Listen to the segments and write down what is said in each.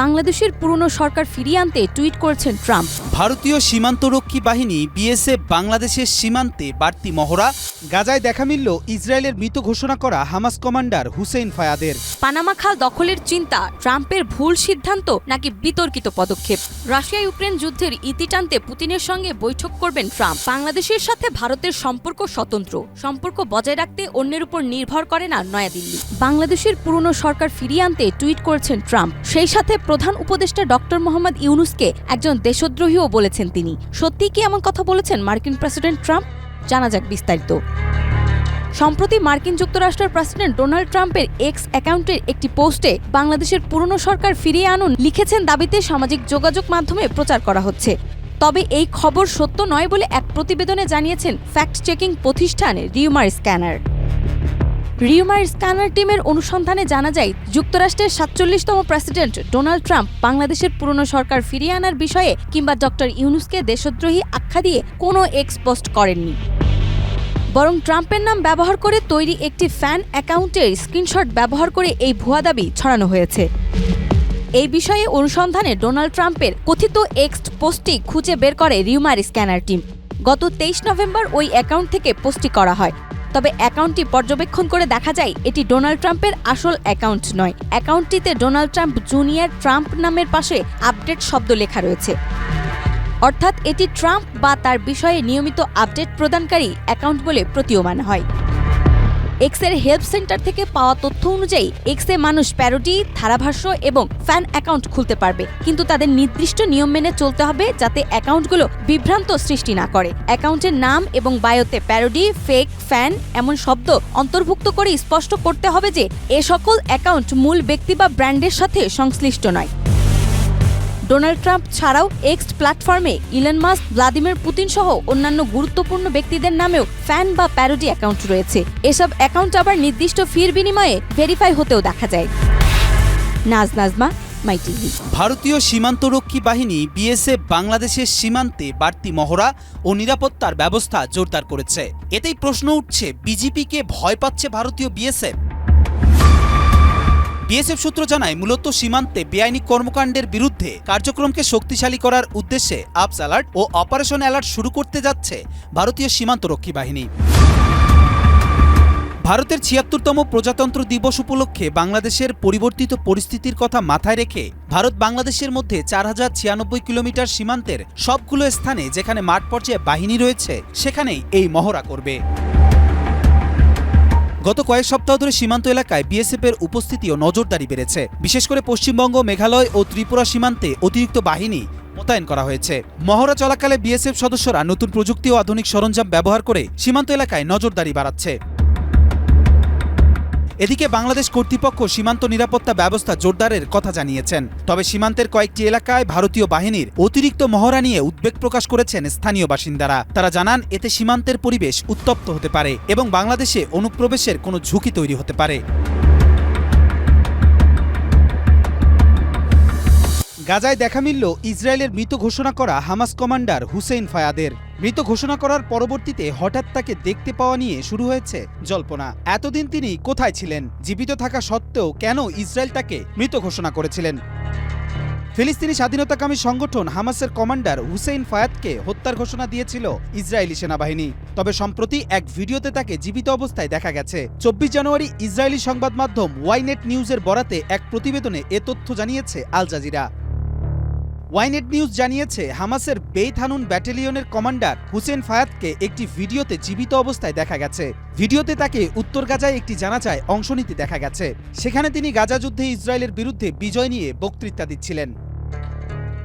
বাংলাদেশের পুরনো সরকার ফিরিয়ে আনতে টুইট করেছেন ট্রাম্প। ভারতীয় সীমান্তরক্ষী বাহিনী বিএসএফ বাংলাদেশের সীমান্তে বাড়তি মহড়া গাজায় দেখা মিলল ইসরায়েলের মৃত ঘোষণা করা হামাস কমান্ডার হুসেইন ফায়াদের। পানামা খাল দখলের চিন্তা ট্রাম্পের ভুল সিদ্ধান্ত নাকি বিতর্কিত পদক্ষেপ? রাশিয়া ইউক্রেন যুদ্ধের ইতি টানতে পুতিনের সঙ্গে বৈঠক করবেন ট্রাম্প। বাংলাদেশের সাথে ভারতের সম্পর্ক স্বতন্ত্র সম্পর্ক বজায় রাখতে অন্যের উপর নির্ভর করে না নয়াদিল্লি। বাংলাদেশের পুরনো সরকার ফিরিয়ে আনতে টুইট করেছেন ট্রাম্প। সেই সাথে প্রধান উপদেষ্টা ডক্টর মোহাম্মদ ইউনুসকে একজন দেশদ্রোহীও বলেছেন তিনি। সত্যিই কি এমন কথা বলেছেন মার্কিন প্রেসিডেন্ট ট্রাম্প? জানা যাক বিস্তারিত। সম্প্রতি মার্কিন যুক্তরাষ্ট্রের প্রেসিডেন্ট ডোনাল্ড ট্রাম্পের এক্স অ্যাকাউন্টের একটি পোস্টে বাংলাদেশের পুরনো সরকার ফিরিয়ে আনুন লিখেছেন দাবিতে সামাজিক যোগাযোগ মাধ্যমে প্রচার করা হচ্ছে। তবে এই খবর সত্য নয় বলে এক প্রতিবেদনে জানিয়েছেন ফ্যাক্ট চেকিং প্রতিষ্ঠান রিউমার স্ক্যানার। রিউমার স্ক্যানার টিমের অনুসন্ধানে জানা যায়, যুক্তরাষ্ট্রের সাতচল্লিশতম প্রেসিডেন্ট ডোনাল্ড ট্রাম্প বাংলাদেশের পুরনো সরকার ফিরিয়ে আনার বিষয়ে কিংবা ডক্টর ইউনুসকে দেশদ্রোহী আখ্যা দিয়ে কোনো এক্স পোস্ট করেননি। বরং ট্রাম্পের নাম ব্যবহার করে তৈরি একটি ফ্যান অ্যাকাউন্টের স্ক্রিনশট ব্যবহার করে এই ভুয়া দাবি ছড়ানো হয়েছে। এই বিষয়ে অনুসন্ধানে ডোনাল্ড ট্রাম্পের কথিত এক্সট পোস্টটি খুঁজে বের করে রিউমার স্ক্যানার টিম। গত তেইশ নভেম্বর ওই অ্যাকাউন্ট থেকে পোস্টটি করা হয়। তবে অ্যাকাউন্টটি পর্যবেক্ষণ করে দেখা যায়, এটি ডোনাল্ড ট্রাম্পের আসল অ্যাকাউন্ট নয়। অ্যাকাউন্টটিতে ডোনাল্ড ট্রাম্প জুনিয়র ট্রাম্প নামের পাশে আপডেট শব্দ লেখা রয়েছে। অর্থাৎ এটি ট্রাম্প বা তার বিষয়ে নিয়মিত আপডেট প্রদানকারী অ্যাকাউন্ট বলে প্রতীয়মান হয়। এক্সের হেল্প সেন্টার থেকে পাওয়া তথ্য অনুযায়ী এক্সে মানুষ প্যারোডি ধারাভাষ্য এবং ফ্যান অ্যাকাউন্ট খুলতে পারবে। কিন্তু তাদের নির্দিষ্ট নিয়ম মেনে চলতে হবে যাতে অ্যাকাউন্টগুলো বিভ্রান্ত সৃষ্টি না করে। অ্যাকাউন্টের নাম এবং বায়োতে প্যারোডি ফেক ফ্যান এমন শব্দ অন্তর্ভুক্ত করে স্পষ্ট করতে হবে যে এ সকল অ্যাকাউন্ট মূল ব্যক্তি বা ব্র্যান্ডের সাথে সংশ্লিষ্ট নয়। ডোনাল্ড ট্রাম্প ছাড়াও এক্স প্ল্যাটফর্মে ইলন মাস্ক, ভ্লাদিমির পুতিন সহ অন্যান্য গুরুত্বপূর্ণ ব্যক্তিদের নামেও ফ্যান বা প্যারোডি অ্যাকাউন্ট রয়েছে। এসব অ্যাকাউন্ট আবার নির্দিষ্ট ফির বিনিময়ে ভেরিফাই হতেও দেখা যায়। নাজ নাজমা ভারতীয় সীমান্তরক্ষী বাহিনী বিএসএফ বাংলাদেশের সীমান্তে বাড়তি মহড়া ও নিরাপত্তার ব্যবস্থা জোরদার করেছে। এতেই প্রশ্ন উঠছে বিজেপিকে ভয় পাচ্ছে ভারতীয় বিএসএফ? বিএসএফ সূত্র জানায়, মূলত সীমান্তে বেআইনি কর্মকাণ্ডের বিরুদ্ধে কার্যক্রমকে শক্তিশালী করার উদ্দেশ্যে আপস অ্যালার্ট ও অপারেশন অ্যালার্ট শুরু করতে যাচ্ছে ভারতীয় সীমান্তরক্ষী বাহিনী। ভারতের ছিয়াত্তরতম প্রজাতন্ত্র দিবস উপলক্ষে বাংলাদেশের পরিবর্তিত পরিস্থিতির কথা মাথায় রেখে ভারত বাংলাদেশের মধ্যে চার হাজার ছিয়ানব্বই কিলোমিটার সীমান্তের সবগুলো স্থানে যেখানে মাঠ পর্যায়ে বাহিনী রয়েছে, সেখানেই এই মহড়া করবে। গত কয়েক সপ্তাহ ধরে সীমান্ত এলাকায় বিএসএফের উপস্থিতি ও নজরদারি বেড়েছে। বিশেষ করে পশ্চিমবঙ্গ, মেঘালয় ও ত্রিপুরা সীমান্তে অতিরিক্ত বাহিনী মোতায়েন করা হয়েছে। মহড়া চলাকালে বিএসএফ সদস্যরা নতুন প্রযুক্তি ও আধুনিক সরঞ্জাম ব্যবহার করে সীমান্ত এলাকায় নজরদারি বাড়াচ্ছে। এদিকে বাংলাদেশ কর্তৃপক্ষ সীমান্ত নিরাপত্তা ব্যবস্থা জোরদারের কথা জানিয়েছেন। তবে সীমান্তের কয়েকটি এলাকায় ভারতীয় বাহিনীর অতিরিক্ত মহড়া নিয়ে উদ্বেগ প্রকাশ করেছেন স্থানীয় বাসিন্দারা। তারা জানান, এতে সীমান্তের পরিবেশ উত্তপ্ত হতে পারে এবং বাংলাদেশে অনুপ্রবেশের কোনো ঝুঁকি তৈরি হতে পারে। গাজায় দেখা মিলল ইসরায়েলের মৃত ঘোষণা করা হামাস কমান্ডার হুসেইন ফায়াদের। মৃত ঘোষণা করার পরবর্তীতে হঠাৎ তাকে দেখতে পাওয়া নিয়ে শুরু হয়েছে জল্পনা। এতদিন তিনি কোথায় ছিলেন? জীবিত থাকা সত্ত্বেও কেন ইসরায়েল তাকে মৃত ঘোষণা করেছিলেন? ফিলিস্তিনি স্বাধীনতাকামী সংগঠন হামাসের কমান্ডার হুসেইন ফায়াদকে হত্যার ঘোষণা দিয়েছিল ইসরায়েলি সেনাবাহিনী। তবে সম্প্রতি এক ভিডিওতে তাকে জীবিত অবস্থায় দেখা গেছে। চব্বিশ জানুয়ারি ইসরায়েলি সংবাদ মাধ্যম ওয়াইনেট নিউজের বরাতে এক প্রতিবেদনে এ তথ্য জানিয়েছে আল জাজিরা। ওয়াইনেট নিউজ জানিয়েছে, হামাসের বেইথানুন ব্যাটেলিয়নের কমান্ডার হুসেন ফায়াতকে একটি ভিডিওতে জীবিত অবস্থায় দেখা গেছে। ভিডিওতে তাকে উত্তর গাজায় একটি জানাচায় অংশ নিতে দেখা গেছে। সেখানে তিনি গাজা যুদ্ধে ইসরায়েলের বিরুদ্ধে বিজয় নিয়ে বক্তৃতা দিচ্ছিলেন।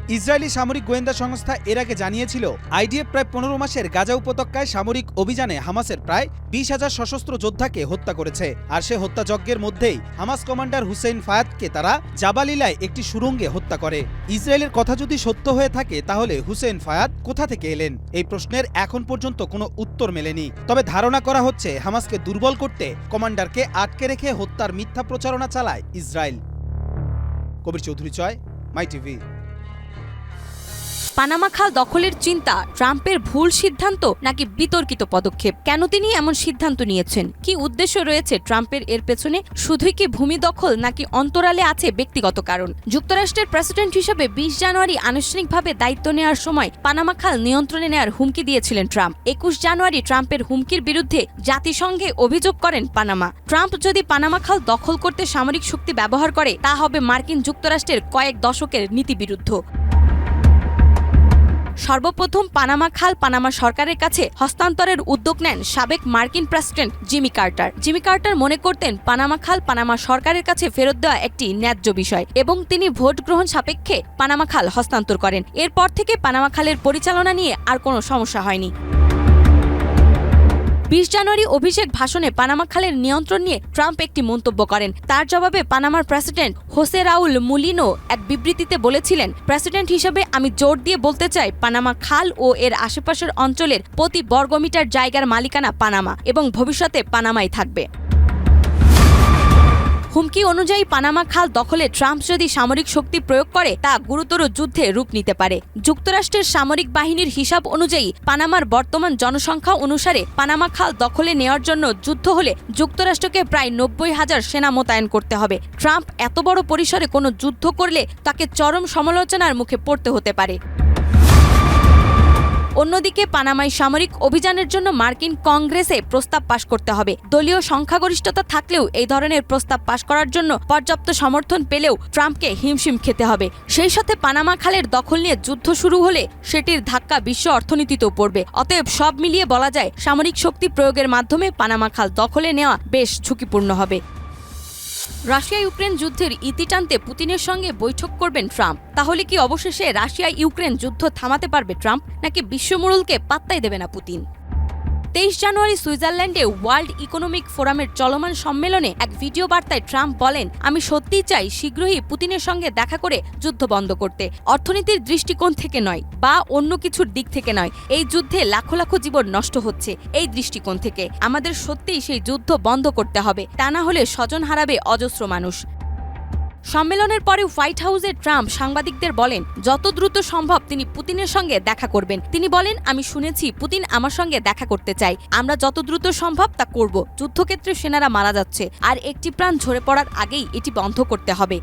ইসরায়েলি সামরিক গোয়েন্দা সংস্থা এর আগে জানিয়েছিল, আইডিএফ প্রায় পনেরো মাসের গাজা উপত্যকায় সামরিক অভিযানে হামাসের প্রায় বিশ হাজার সশস্ত্র যোদ্ধাকে হত্যা করেছে। আর সে হত্যাযজ্ঞের মধ্যেই হামাস কমান্ডার হুসেইন ফায়াতকে তারা জাবালিলায় একটি সুরঙ্গে হত্যা করে। ইসরায়েলের কথা যদি সত্য হয়ে থাকে, তাহলে হুসেইন ফায়াদ কোথা থেকে এলেন? এই প্রশ্নের এখন পর্যন্ত কোনো উত্তর মেলেনি। তবে ধারণা করা হচ্ছে, হামাসকে দুর্বল করতে কমান্ডারকে আটকে রেখে হত্যার মিথ্যা প্রচারণা চালায় ইসরায়েল। কবির চৌধুরী চয়, মাই টিভি। পানামা খাল দখলের চিন্তা, ট্রাম্পের ভুল সিদ্ধান্ত নাকি বিতর্কিত পদক্ষেপ? কেন তিনি এমন সিদ্ধান্ত নিয়েছেন? কি উদ্দেশ্য রয়েছে ট্রাম্পের এর পেছনে? শুধুই কি ভূমি দখল নাকি অন্তরালে আছে ব্যক্তিগত কারণ? যুক্তরাষ্ট্রের প্রেসিডেন্ট হিসেবে বিশ জানুয়ারি আনুষ্ঠানিকভাবে দায়িত্ব নেওয়ার সময় পানামা খাল নিয়ন্ত্রণে নেওয়ার হুমকি দিয়েছিলেন ট্রাম্প। একুশ জানুয়ারি ট্রাম্পের হুমকির বিরুদ্ধে জাতিসংঘে অভিযোগ করেন পানামা। ট্রাম্প যদি পানামা খাল দখল করতে সামরিক শক্তি ব্যবহার করে, তা হবে মার্কিন যুক্তরাষ্ট্রের কয়েক দশকের নীতিবিরুদ্ধ। সর্বপ্রথম পানামা খাল পানামা সরকারের কাছে হস্তান্তরের উদ্যোগ নেন সাবেক মার্কিন president Jimmy Carter. Jimmy Carter মনে করতেন পানামা খাল পানামা সরকারের কাছে ফেরত দেওয়া একটি ন্যায্য বিষয় এবং তিনি ভোট গ্রহণ সাপেক্ষে পানামা খাল হস্তান্তর করেন। এরপর থেকে পানামা খালের পরিচালনা নিয়ে আর কোনো সমস্যা হয়নি। বিশ জানুয়ারি অভিষেক ভাষণে পানামা খালের নিয়ন্ত্রণ নিয়ে ট্রাম্প একটি মন্তব্য করেন। তার জবাবে পানামার প্রেসিডেন্ট হোসে রাউল মুলিনো এক বিবৃতিতে বলেছিলেন, প্রেসিডেন্ট হিসেবে আমি জোর দিয়ে বলতে চাই, পানামা খাল ও এর আশেপাশের অঞ্চলের প্রতি বর্গমিটার জায়গার মালিকানা পানামা এবং ভবিষ্যতে পানামাই থাকবে। হুমকি অনুযায়ী পানামা খাল দখলে ট্রাম্প যদি সামরিক শক্তি প্রয়োগ করে, তা গুরুতর যুদ্ধে রূপ নিতে পারে। যুক্তরাষ্ট্রের সামরিক বাহিনীর হিসাব অনুযায়ী, পানামার বর্তমান জনসংখ্যা অনুসারে পানামা খাল দখলে নেওয়ার জন্য যুদ্ধ হলে যুক্তরাষ্ট্রকে প্রায় নব্বই হাজার সেনা মোতায়েন করতে হবে। ট্রাম্প এত বড় পরিসরে কোনো যুদ্ধ করলে তাকে চরম সমালোচনার মুখে পড়তে হতে পারে। অন্যদিকে পানামায় সামরিক অভিযানের জন্য মার্কিন কংগ্রেসে প্রস্তাব পাশ করতে হবে। দলীয় সংখ্যাগরিষ্ঠতা থাকলেও এই ধরনের প্রস্তাব পাশ করার জন্য পর্যাপ্ত সমর্থন পেলেও ট্রাম্পকে হিমশিম খেতে হবে। সেই সাথে পানামা খালের দখল নিয়ে যুদ্ধ শুরু হলে সেটির ধাক্কা বিশ্ব অর্থনীতিতেও পড়বে। অতএব সব মিলিয়ে বলা যায়, সামরিক শক্তি প্রয়োগের মাধ্যমে পানামা খাল দখলে নেওয়া বেশ ঝুঁকিপূর্ণ হবে। রাশিয়া ইউক্রেন যুদ্ধের ইতি টানতে পুতিনের সঙ্গে বৈঠক করবেন ট্রাম্প। তাহলে কি অবশেষে রাশিয়া ইউক্রেন যুদ্ধ থামাতে পারবে ট্রাম্প, নাকি বিশ্বমুরুলকে পাত্তাই দেবে না পুতিন? তেইশ জানুয়ারি সুইজারল্যান্ডে ওয়ার্ল্ড ইকোনমিক ফোরামের চলমান সম্মেলনে এক ভিডিও বার্তায় ট্রাম্প বলেন, আমি সত্যিই চাই শীঘ্রই পুতিনের সঙ্গে দেখা করে যুদ্ধ বন্ধ করতে। অর্থনীতির দৃষ্টিকোণ থেকে নয়, বা অন্য কিছুর দিক থেকে নয়। এই যুদ্ধে লাখো লাখো জীবন নষ্ট হচ্ছে এই দৃষ্টিকোণ থেকে। আমাদের সত্যিই সেই যুদ্ধ বন্ধ করতে হবে। তা না হলে স্বজন হারাবে অজস্র মানুষ। সম্মেলনের পরে হোয়াইট হাউসে ট্রাম্প সাংবাদিকদের বলেন, যত দ্রুত সম্ভব তিনি পুতিনের সঙ্গে দেখা করবেন। তিনি বলেন, আমি শুনেছি পুতিন আমার সঙ্গে দেখা করতে চাই আমরা যত দ্রুত সম্ভব তা করব। যুদ্ধক্ষেত্রে সেনারা মারা যাচ্ছে। আর একটি প্রাণ ঝরে পড়ার আগেই এটি বন্ধ করতে হবে।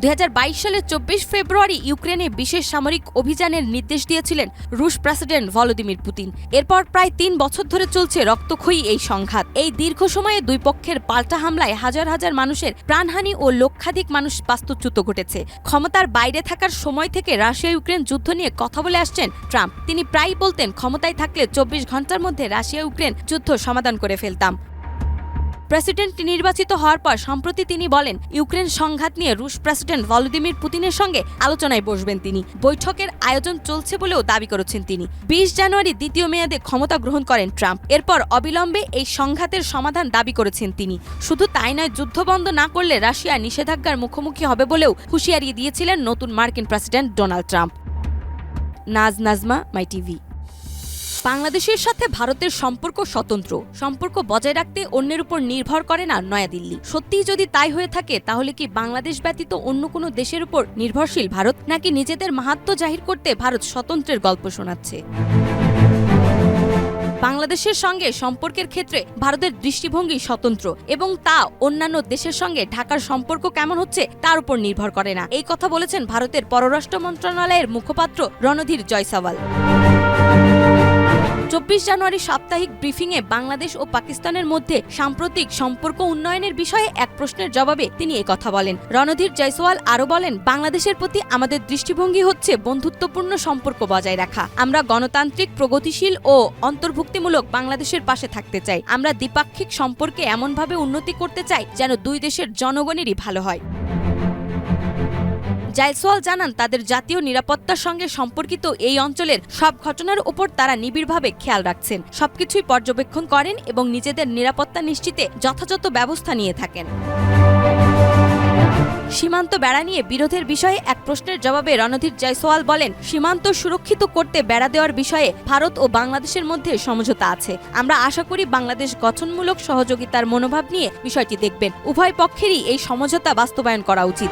দুই হাজার বাইশ সালের চব্বিশ ফেব্রুয়ারি ইউক্রেনে বিশেষ সামরিক অভিযানের নির্দেশ দিয়েছিলেন রুশ প্রেসিডেন্ট ভলোদিমির পুতিন। এরপর প্রায় তিন বছর ধরে চলছে রক্তক্ষয়ী এই সংঘাত। এই দীর্ঘ সময়ে দুই পক্ষের পাল্টা হামলায় হাজার হাজার মানুষের প্রাণহানি ও লক্ষাধিক মানুষ বাস্তুচ্যুত ঘটেছে। ক্ষমতার বাইরে থাকার সময় থেকে রাশিয়া ইউক্রেন যুদ্ধ নিয়ে কথা বলে আসছেন ট্রাম্প। তিনি প্রায়ই বলতেন, ক্ষমতায় থাকলে চব্বিশ ঘণ্টার মধ্যে রাশিয়া ইউক্রেন যুদ্ধ সমাধান করে ফেলতাম। প্রেসিডেন্ট নির্বাচিত হওয়ার পর সম্প্রতি তিনি বলেন, ইউক্রেন সংঘাত নিয়ে রুশ প্রেসিডেন্ট ভলোদিমির পুতিনের সঙ্গে আলোচনায় বসবেন তিনি। বৈঠকের আয়োজন চলছে বলেও দাবি করেছেন তিনি। বিশ জানুয়ারি দ্বিতীয় মেয়াদে ক্ষমতা গ্রহণ করেন ট্রাম্প। এরপর অবিলম্বে এই সংঘাতের সমাধান দাবি করেছেন তিনি। শুধু তাই নয়, যুদ্ধ বন্ধ না করলে রাশিয়া নিষেধাজ্ঞার মুখোমুখি হবে বলেও হুঁশিয়ারি দিয়েছিলেন নতুন মার্কিন president Donald Trump. Naz Najma, my TV. বাংলাদেশের সাথে ভারতের সম্পর্ক স্বতন্ত্র। সম্পর্ক বজায় রাখতে অন্যের উপর নির্ভর করে না নয়াদিল্লি। সত্যিই যদি তাই হয়ে থাকে, তাহলে কি বাংলাদেশ ব্যতীত অন্য কোনো দেশের উপর নির্ভরশীল ভারত, নাকি নিজেদের মাহাত্ম জাহির করতে ভারত স্বতন্ত্রের গল্প শোনাচ্ছে? বাংলাদেশের সঙ্গে সম্পর্কের ক্ষেত্রে ভারতের দৃষ্টিভঙ্গি স্বতন্ত্র এবং তা অন্যান্য দেশের সঙ্গে ঢাকার সম্পর্ক কেমন হচ্ছে, তার উপর নির্ভর করে না। এই কথা বলেছেন ভারতের পররাষ্ট্র মন্ত্রণালয়ের মুখপাত্র রণধীর জয়সাওয়াল। চব্বিশ জানুয়ারি সাপ্তাহিক ব্রিফিংয়ে বাংলাদেশ ও পাকিস্তানের মধ্যে সাম্প্রতিক সম্পর্ক উন্নয়নের বিষয়ে এক প্রশ্নের জবাবে তিনি কথা বলেন। রণধীর জয়সওয়াল আরও বলেন, বাংলাদেশের প্রতি আমাদের দৃষ্টিভঙ্গি হচ্ছে বন্ধুত্বপূর্ণ সম্পর্ক বজায় রাখা। আমরা গণতান্ত্রিক, প্রগতিশীল ও অন্তর্ভুক্তিমূলক বাংলাদেশের পাশে থাকতে চাই। আমরা দ্বিপাক্ষিক সম্পর্কে এমনভাবে উন্নতি করতে চাই যেন দুই দেশের জনগণেরই ভালো হয়। জায়সওয়াল জানান, তাদের জাতীয় নিরাপত্তার সঙ্গে সম্পর্কিত এই অঞ্চলের সব ঘটনার উপর তারা নিবিড়ভাবে খেয়াল রাখছেন। সবকিছুই পর্যবেক্ষণ করেন এবং নিজেদের নিরাপত্তা নিশ্চিতে যথাযথ ব্যবস্থা নিয়ে থাকেন। সীমান্ত বেড়া নিয়ে বিরোধের বিষয়ে এক প্রশ্নের জবাবে রণধীর জয়সওয়াল বলেন, সীমান্ত সুরক্ষিত করতে বেড়া দেওয়ার বিষয়ে ভারত ও বাংলাদেশের মধ্যে সমঝোতা আছে। আমরা আশা করি বাংলাদেশ গঠনমূলক সহযোগিতার মনোভাব নিয়ে বিষয়টি দেখবেন। উভয় পক্ষেরই এই সমঝোতা বাস্তবায়ন করা উচিত।